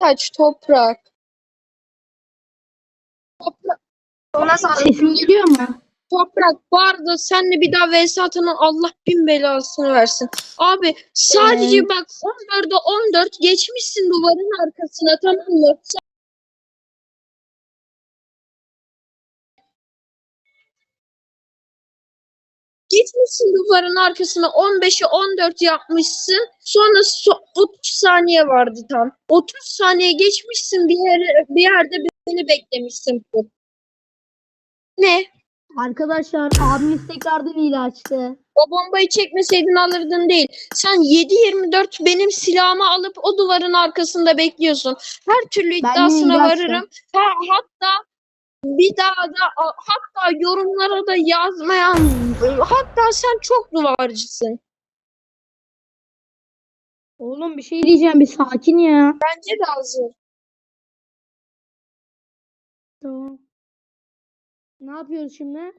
Kaç toprak. Toprak. Ona. Sesim geliyor mu? Toprak arada senle bir daha vs atana Allah bin belasını versin. Abi sadece Evet. bak 14'e 14 geçmişsin duvarın arkasına tamam mı? Gitmişsin duvarın arkasına 15'e 14 yapmışsın. Sonra so- 30 saniye vardı tam. 30 saniye geçmişsin bir yere bir yerde beni beklemişsin. Ne? Arkadaşlar abimiz tekrardan hile açtı. O bombayı çekmeseydin alırdın değil. Sen 7-24 benim silahımı alıp o duvarın arkasında bekliyorsun. Her türlü iddiasına varırım. Ha, hatta bir daha da hatta yorumlara da yazmayan hatta sen çok duvarcısın. Oğlum bir şey diyeceğim bir sakin ya. Bence de hazır. Tamam. Ne yapıyoruz şimdi?